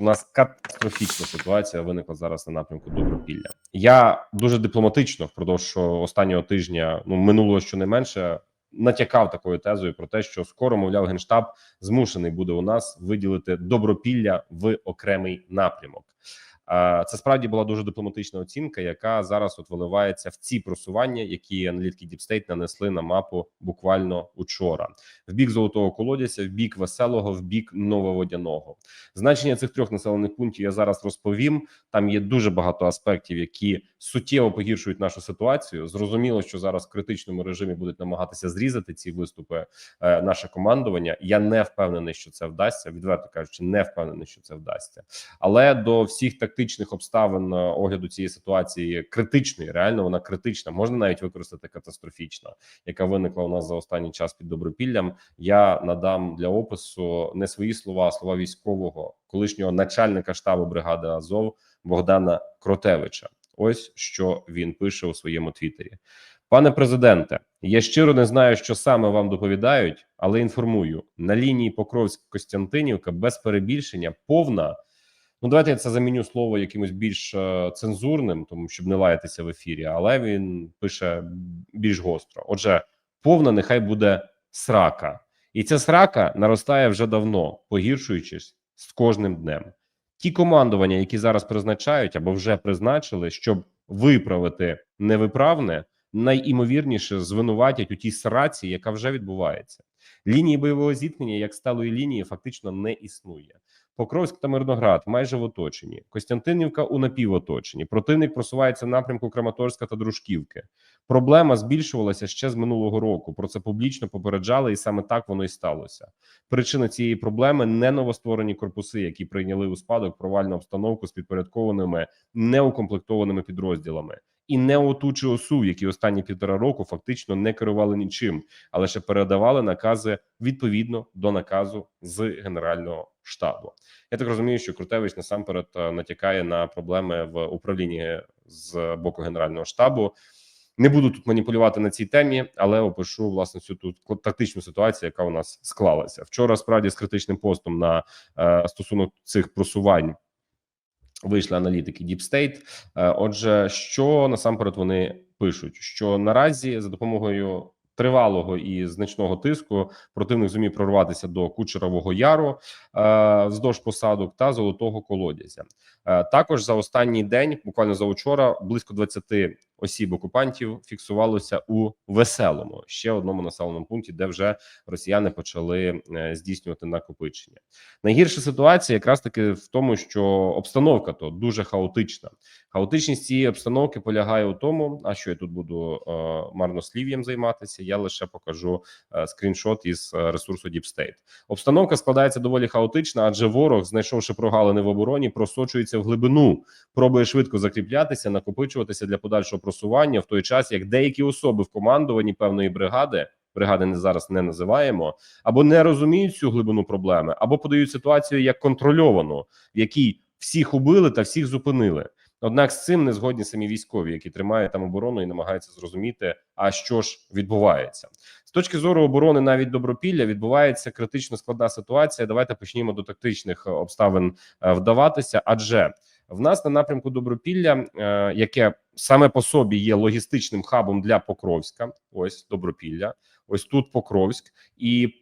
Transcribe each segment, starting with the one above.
У нас катастрофічна ситуація виникла зараз на напрямку Добропілля. Я дуже дипломатично впродовж останнього тижня, ну минулого щонайменше, натякав такою тезою про те, що скоро, мовляв, генштаб змушений буде у нас виділити добропілля в окремий напрямок. А, Це справді була дуже дипломатична оцінка, яка зараз от виливається в ці просування, які аналітики State нанесли на мапу буквально учора. В бік золотого колодязя, в бік веселого, в бік нововодяного. Значення цих трьох населених пунктів я зараз розповім. Там є дуже багато аспектів, які суттєво погіршують нашу ситуацію. Зрозуміло, що зараз в критичному режимі будуть намагатися зрізати ці виступи. Е, наше командування. Я не впевнений, що це вдасться. Відверто кажучи, не впевнений, що це вдасться. Але до всіх тактичних обставин е, огляду цієї ситуації критичної, реально вона критична, можна навіть використати катастрофічно, яка виникла у нас за останній час під добропіллям. Я надам для опису не свої слова, а слова військового колишнього начальника штабу бригади Азов Богдана Кротевича. Ось що він пише у своєму твіттері. Пане президенте, я щиро не знаю, що саме вам доповідають, але інформую на лінії Покровськ-Костянтинівка без перебільшення повна. Ну, давайте я це заміню слово якимось більш е, цензурним, тому щоб не лаятися в ефірі. Але він пише більш гостро. Отже, повна нехай буде срака, і ця срака наростає вже давно, погіршуючись з кожним днем. Ті командування, які зараз призначають або вже призначили, щоб виправити невиправне, найімовірніше звинуватять у тій сраці, яка вже відбувається. Лінії бойового зіткнення як сталої лінії фактично не існує. Покровськ та Мирноград майже в оточенні. Костянтинівка у напівоточенні. Противник просувається напрямку Краматорська та Дружківки. Проблема збільшувалася ще з минулого року. Про це публічно попереджали, і саме так воно і сталося. Причина цієї проблеми не новостворені корпуси, які прийняли у спадок провальну обстановку з підпорядкованими неукомплектованими підрозділами, і не оту чи осу, які останні півтора року фактично не керували нічим, а лише передавали накази відповідно до наказу з генерального штабу. Я так розумію, що Крутевич насамперед е, натякає на проблеми в управлінні з боку генерального штабу. Не буду тут маніпулювати на цій темі, але опишу власне цю тут тактичну ситуацію, яка у нас склалася вчора. Справді з критичним постом на е, стосунок цих просувань вийшли аналітики Deep State. Е, Отже, що насамперед вони пишуть, що наразі за допомогою тривалого і значного тиску противник зумів прорватися до Кучерового Яру е, вздовж посадок та золотого колодязя. Е, також за останній день, буквально за вчора, близько 20 осіб окупантів фіксувалося у веселому ще одному населеному пункті, де вже росіяни почали е, здійснювати накопичення. Найгірша ситуація якраз таки в тому, що обстановка то дуже хаотична. Хаотичність цієї обстановки полягає у тому, а що я тут буду е, марнослів'ям займатися. Я лише покажу е, скріншот із ресурсу Deep. Обстановка складається доволі хаотична, адже ворог, знайшовши прогалини в обороні, просочується в глибину, пробує швидко закріплятися, накопичуватися для подальшого просування в той час, як деякі особи в командуванні певної бригади. Бригади не зараз не називаємо, або не розуміють цю глибину проблеми, або подають ситуацію як контрольовану, в якій всіх убили та всіх зупинили. Однак з цим не згодні самі військові, які тримають там оборону і намагаються зрозуміти, а що ж відбувається з точки зору оборони, навіть добропілля відбувається критично складна ситуація. Давайте почнімо до тактичних обставин е, вдаватися, адже в нас на напрямку Добропілля, е, яке саме по собі є логістичним хабом для Покровська. Ось Добропілля, ось тут Покровськ, і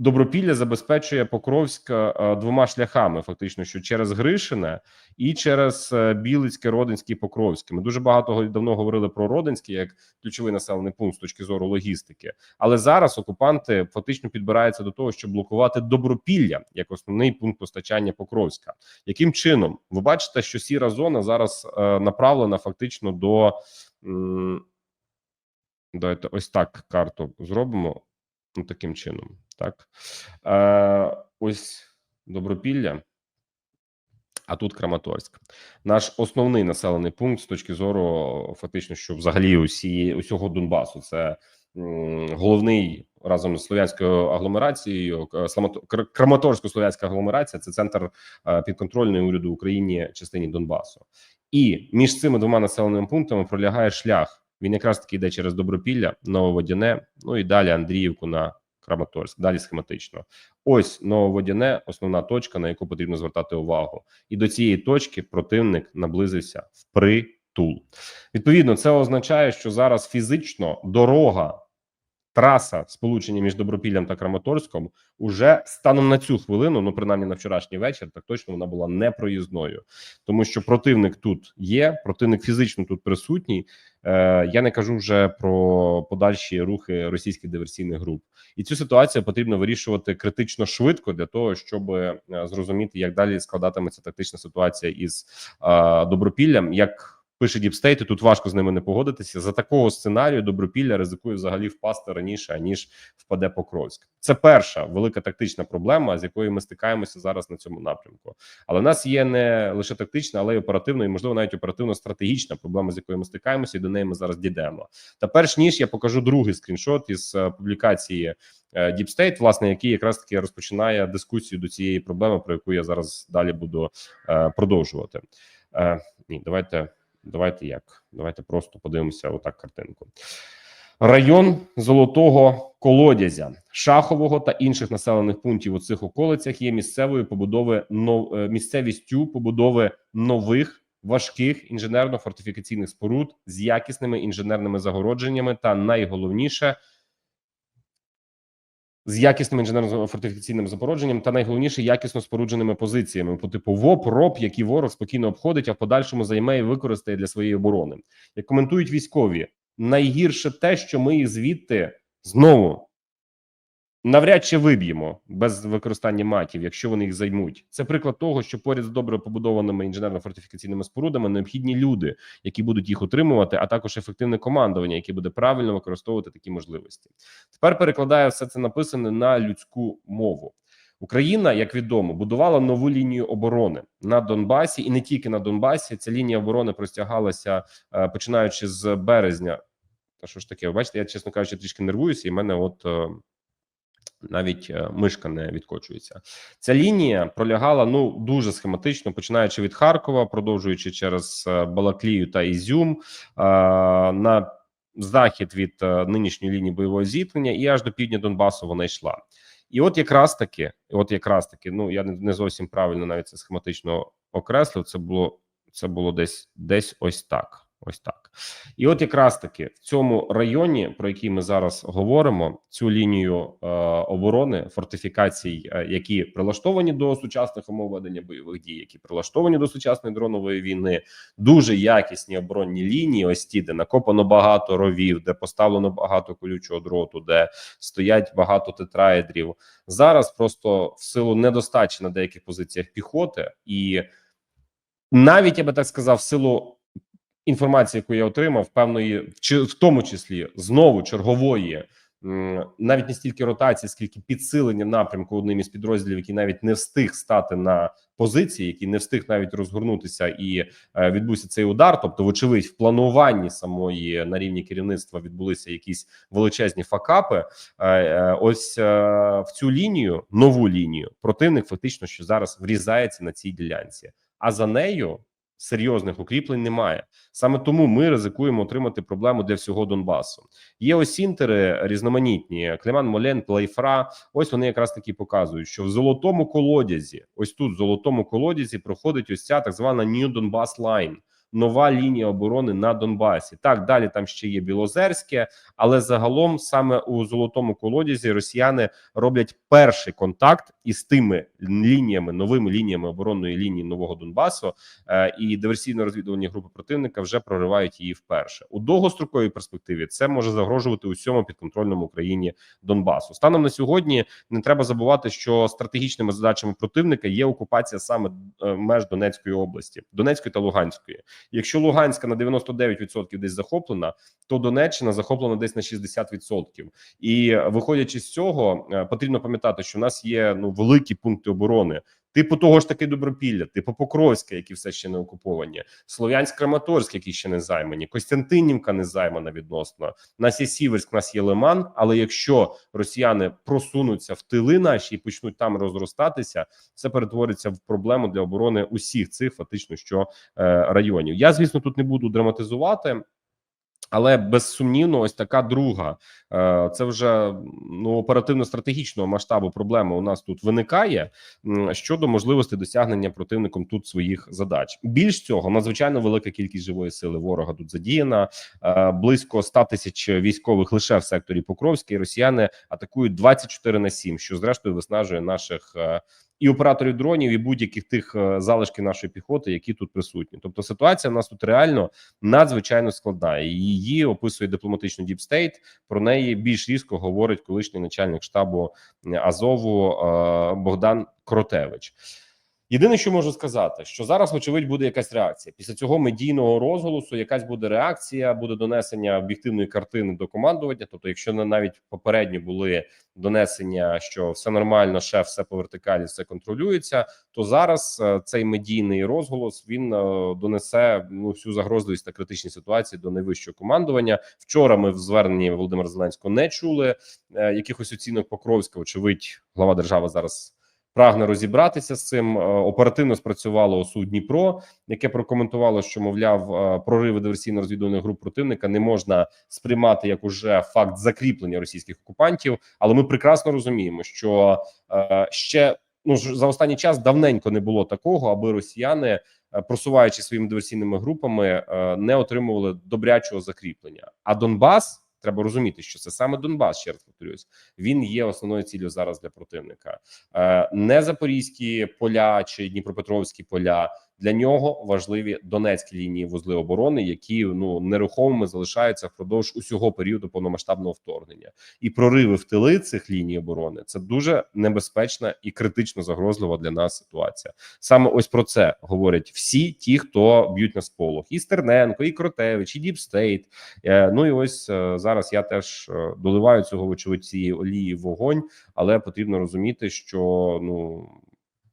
Добропілля забезпечує Покровськ е, двома шляхами: фактично, що через Гришине і через е, Білицьке, Родинське, і Покровське. Ми дуже багато давно говорили про Родинське як ключовий населений пункт з точки зору логістики. Але зараз окупанти фактично підбираються до того, щоб блокувати Добропілля як основний пункт постачання Покровська. Яким чином ви бачите, що сіра зона зараз е, направлена фактично до давайте ось так карту зробимо. Ну, таким чином, так Е, ось Добропілля, а тут Краматорськ. Наш основний населений пункт з точки зору, фактично, що взагалі усі усього Донбасу це головний разом з слов'янською агломерацією. Краматорсько-слов'янська агломерація це центр е, підконтрольної уряду Україні частині Донбасу, і між цими двома населеними пунктами пролягає шлях. Він якраз таки йде через Добропілля, Нововодяне, ну і далі Андріївку на Краматорськ. Далі схематично. Ось Нововодяне, основна точка, на яку потрібно звертати увагу. І до цієї точки противник наблизився впритул. Відповідно, це означає, що зараз фізично дорога. Траса сполучення між Добропіллям та Краматорськом уже станом на цю хвилину, ну принаймні на вчорашній вечір, так точно вона була непроїзною, тому що противник тут є, противник фізично тут присутній. Е, Я не кажу вже про подальші рухи російських диверсійних груп, і цю ситуацію потрібно вирішувати критично швидко для того, щоб е, зрозуміти, як далі складатиметься тактична ситуація із е, добропіллям. як Пише Діпстейт, і тут важко з ними не погодитися. За такого сценарію добропілля ризикує взагалі впасти раніше аніж впаде Покровськ. Це перша велика тактична проблема, з якою ми стикаємося зараз на цьому напрямку. Але в нас є не лише тактична, але й оперативна, і можливо навіть оперативно-стратегічна проблема, з якою ми стикаємося, і до неї ми зараз дійдемо. Та перш ніж я покажу другий скріншот із е, публікації е, Deep State, власне, який якраз таки розпочинає дискусію до цієї проблеми, про яку я зараз далі буду е, продовжувати. Е, Ні, давайте. Давайте як? Давайте просто подивимося отак картинку. Район Золотого Колодязя, Шахового та інших населених пунктів у цих околицях є місцевою побудови е, місцевістю побудови нових важких інженерно-фортифікаційних споруд з якісними інженерними загородженнями та найголовніше з якісним інженерно-фортифікаційним запородженням та найголовніше якісно спорудженими позиціями по типу ВОП, РОП, які ворог спокійно обходить, а в подальшому займе і використає для своєї оборони. Як коментують військові, найгірше те, що ми їх звідти знову навряд чи виб'ємо без використання матів, якщо вони їх займуть. Це приклад того, що поряд з добре побудованими інженерно-фортифікаційними спорудами необхідні люди, які будуть їх утримувати, а також ефективне командування, яке буде правильно використовувати такі можливості. Тепер перекладаю все це написане на людську мову. Україна, як відомо, будувала нову лінію оборони на Донбасі, і не тільки на Донбасі. Ця лінія оборони простягалася е, починаючи з березня. Та що ж таке? Бачите, я чесно кажучи, трішки нервуюся, і мене от е, навіть е, мишка не відкочується. Ця лінія пролягала ну дуже схематично, починаючи від Харкова, продовжуючи через е, Балаклію та Ізюм е, на захід від нинішньої лінії бойового зіткнення, і аж до півдня Донбасу вона йшла. І от якраз таки, от якраз таки, ну я не зовсім правильно навіть це схематично окреслив. Це було це було десь десь ось так. Ось так, і от якраз таки в цьому районі, про який ми зараз говоримо, цю лінію е, оборони фортифікацій, е, які прилаштовані до сучасних умов ведення бойових дій, які прилаштовані до сучасної дронової війни, дуже якісні оборонні лінії. Ось ті, де накопано багато ровів, де поставлено багато колючого дроту, де стоять багато тетраедрів. Зараз просто в силу недостачі на деяких позиціях піхоти, і навіть я би так сказав, в силу інформації, яку я отримав, певної в тому числі знову чергової. Навіть не стільки ротації, скільки підсилення напрямку одним із підрозділів, який навіть не встиг стати на позиції, який не встиг навіть розгорнутися і е, відбувся цей удар. Тобто, вочевидь, в плануванні самої на рівні керівництва відбулися якісь величезні факапи. Е, е, ось в цю лінію, нову лінію, противник фактично що зараз врізається на цій ділянці, а за нею серйозних укріплень немає. Саме тому ми ризикуємо отримати проблему для всього Донбасу. Є ось інтери різноманітні. Клеман Молен, Плейфра. Ось вони якраз таки показують, що в золотому колодязі, ось тут в золотому колодязі, проходить ось ця так звана New Donbass Line. Нова лінія оборони на Донбасі. Так далі там ще є Білозерське, але загалом саме у золотому колодязі росіяни роблять перший контакт із тими лініями, новими лініями оборонної лінії нового Донбасу, е, і диверсійно-розвідувальні групи противника вже проривають її вперше у довгостроковій перспективі. Це може загрожувати усьому підконтрольному Україні Донбасу. Станом на сьогодні не треба забувати, що стратегічними задачами противника є окупація саме е, меж Донецької області, Донецької та Луганської. Якщо Луганська на 99% десь захоплена, то Донеччина захоплена десь на 60%. І виходячи з цього, е, потрібно пам'ятати, що в нас є ну великі пункти оборони. Типу того ж таки Добропілля, типу Покровська, які все ще не окуповані, Слов'янськ Краматорськ, які ще не займані, Костянтинівка не займана відносно. У нас є Сіверськ, у нас є Лиман. Але якщо росіяни просунуться в тили наші і почнуть там розростатися, це перетвориться в проблему для оборони усіх цих фактично що е, районів. Я звісно тут не буду драматизувати. Але безсумнівно, ось така друга е, це вже ну оперативно-стратегічного масштабу проблема у нас тут виникає щодо можливості досягнення противником тут своїх задач. Більш цього, надзвичайно велика кількість живої сили ворога тут задіяна. Е, Близько 100 тисяч військових лише в секторі Покровський. Росіяни атакують 24 на 7, що зрештою виснажує наших. Е, І операторів дронів, і будь-яких тих е, залишків нашої піхоти, які тут присутні. Тобто ситуація в нас тут реально надзвичайно складна. Її описує дипломатичний діпстейт. Про неї більш різко говорить колишній начальник штабу Азову е, Богдан Кротевич. Єдине, що можу сказати, що зараз, вочевидь, буде якась реакція після цього медійного розголосу. Якась буде реакція, буде донесення об'єктивної картини до командування. Тобто, якщо навіть попередньо були донесення, що все нормально, шеф все по вертикалі, все контролюється, то зараз е, цей медійний розголос він е, донесе ну всю загрозливість та критичні ситуації до найвищого командування. Вчора ми в зверненні Володимира Зеленського не чули е, якихось оцінок Покровська. Очевидь, глава держави зараз. Прагне розібратися з цим Е, оперативно спрацювало ОСУ Дніпро, яке прокоментувало, що мовляв е, прориви диверсійно-розвідувальних груп противника не можна сприймати як уже факт закріплення російських окупантів. Але ми прекрасно розуміємо, що е, ще ну за останній час давненько не було такого, аби росіяни, просуваючи своїми диверсійними групами, не отримували добрячого закріплення. А Донбас. Треба розуміти, що це саме Донбас, ще раз повторюсь, він є основною ціллю зараз для противника. Е, Не запорізькі поля чи Дніпропетровські поля для нього важливі Донецькі лінії вузли оборони, які ну нерухомими залишаються впродовж усього періоду повномасштабного вторгнення. І прориви в тили цих ліній оборони це дуже небезпечна і критично загрозлива для нас ситуація. Саме ось про це говорять всі ті, хто б'ють на сполох: і Стерненко, і Кротевич, і Діпстейт. Ну і ось е, зараз я теж е, доливаю цього вочевидь цієї олії вогонь, але потрібно розуміти, що ну,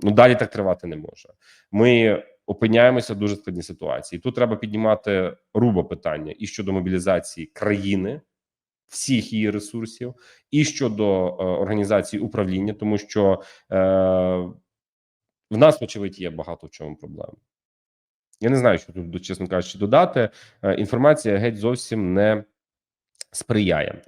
ну далі так тривати не може. Ми опиняємося в дуже складній ситуації. Тут треба піднімати руба питання і щодо мобілізації країни. Всіх її ресурсів, і щодо е, організації управління, тому що е, в нас, вочевидь, є багато в чому проблем. Я не знаю, що тут, чесно кажучи, додати. Е, інформація геть зовсім не сприяє.